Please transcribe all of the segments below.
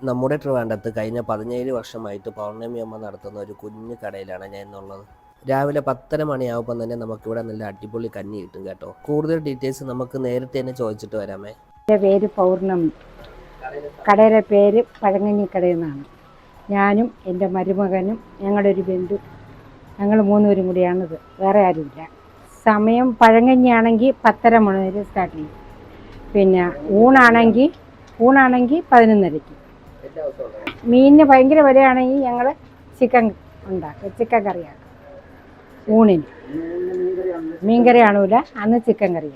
നമ്മുടെ ട്രിവാൻഡത്ത് കഴിഞ്ഞ പതിനേഴ് വർഷമായിട്ട് പൗർണമി അമ്മ നടത്തുന്ന ഒരു കുഞ്ഞു കടയിലാണ് ഞാൻ ഇന്നുള്ളത്. രാവിലെ പത്തര മണിയാവുമ്പോൾ തന്നെ നമുക്ക് ഇവിടെ നല്ല അടിപൊളി കഞ്ഞി കിട്ടും കേട്ടോ. കൂടുതൽ ഡീറ്റെയിൽസ് നമുക്ക് നേരത്തെ തന്നെ ചോദിച്ചിട്ട് വരാമേ. എന്റെ പേര് പൗർണമി. കടയുടെ പേര് പഴങ്ങഞ്ഞിക്കടയെന്നാണ് ഞാനും എന്റെ മരുമകനും ഞങ്ങളുടെ ഒരു ബന്ധു ഞങ്ങൾ മൂന്നുപേരും കൂടിയാണിത്. വേറെ ആരുമില്ല. സമയം പഴങ്ങഞ്ഞിയാണെങ്കിൽ പത്തര മണി വരെ സ്റ്റാർട്ട് ചെയ്യും. പിന്നെ ഊണാണെങ്കിൽ ഊണാണെങ്കിൽ പതിനൊന്നരയ്ക്ക്. മീനിന് ഭയങ്കര വിലയാണെങ്കിൽ ഞങ്ങൾ ചിക്കൻ ഉണ്ടാക്കും ചിക്കൻ കറിയാക്കും ഊണിന്. മീൻകറി കാണൂല അന്ന് ചിക്കൻ കറി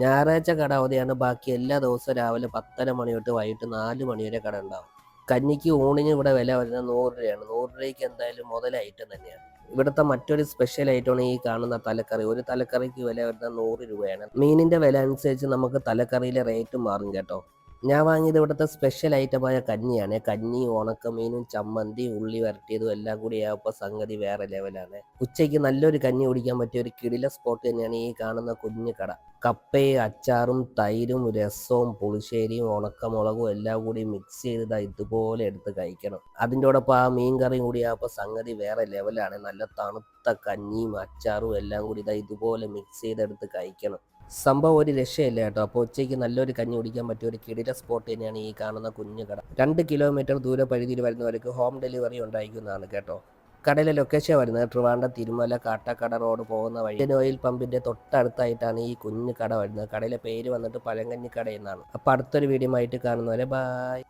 ഞായറാഴ്ച കട അവധിയാണ് ബാക്കി എല്ലാ ദിവസവും രാവിലെ പത്തര മണി തൊട്ട് വൈകിട്ട് നാല് മണി വരെ കട ഉണ്ടാവും. കഞ്ഞിക്ക് ഊണിന് ഇവിടെ വില വരുന്നത് നൂറ് രൂപയാണ്. നൂറ് രൂപയ്ക്ക് എന്തായാലും മുതൽ ഐറ്റം തന്നെയാണ്. ഇവിടുത്തെ മറ്റൊരു സ്പെഷ്യൽ ഐറ്റമാണ് ഈ കാണുന്ന തലക്കറി. ഒരു തലക്കറിക്ക് വില വരുന്നത് നൂറ് രൂപയാണ്. മീനിന്റെ വില അനുസരിച്ച് നമുക്ക് തലക്കറിയിലെ റേറ്റ് മാറും കേട്ടോ. ഞാൻ വാങ്ങിയത് ഇവിടുത്തെ സ്പെഷ്യൽ ഐറ്റമായ കഞ്ഞിയാണ്. കഞ്ഞി ഉണക്കമീനും ചമ്മന്തി ഉള്ളി വരട്ടിയതും എല്ലാം കൂടി ആയപ്പോൾ സംഗതി വേറെ ലെവലാണ് ഉച്ചയ്ക്ക് നല്ലൊരു കഞ്ഞി കുടിക്കാൻ പറ്റിയ ഒരു കിടില സ്പോട്ട് തന്നെയാണ് ഈ കാണുന്ന കുഞ്ഞു കട. കപ്പയും അച്ചാറും തൈരും രസവും പുളിശ്ശേരിയും ഉണക്കമുളകും എല്ലാം കൂടി മിക്സ് ചെയ്ത് ഇതുപോലെ എടുത്ത് കഴിക്കണം. അതിന്റെ ആ മീൻ കറിയും കൂടി ആയപ്പോൾ സംഗതി വേറെ ലെവലാണ് നല്ല തണുത്ത കഞ്ഞിയും അച്ചാറും എല്ലാം കൂടി ഇതാ ഇതുപോലെ മിക്സ് ചെയ്തെടുത്ത് കഴിക്കണം. സംഭവം ഒരു രക്ഷയില്ല കേട്ടോ. അപ്പോൾ ഉച്ചയ്ക്ക് നല്ലൊരു കഞ്ഞി കുടിക്കാൻ പറ്റിയ ഒരു കിടില സ്പോട്ട് തന്നെയാണ് ഈ കാണുന്ന കുഞ്ഞു കട. രണ്ട് കിലോമീറ്റർ ദൂര പരിധിയിൽ വരുന്നവർക്ക് ഹോം ഡെലിവറി ഉണ്ടായിരിക്കുന്നതാണ് കേട്ടോ. കടയിലെ ലൊക്കേഷൻ വരുന്നത് ട്രിവാൻഡ്രം തിരുമല കാട്ടക്കട റോഡ് പോകുന്ന വഴി. ഇന്ത്യൻ ഓയിൽ പമ്പിന്റെ തൊട്ടടുത്തായിട്ടാണ് ഈ കുഞ്ഞു കട വരുന്നത്. കടയിലെ പേര് വന്നിട്ട് പഴങ്കഞ്ഞി കട എന്നാണ്. അപ്പോൾ അടുത്തൊരു വീഡിയോ ആയിട്ട് കാണുന്നവരെ ബായ്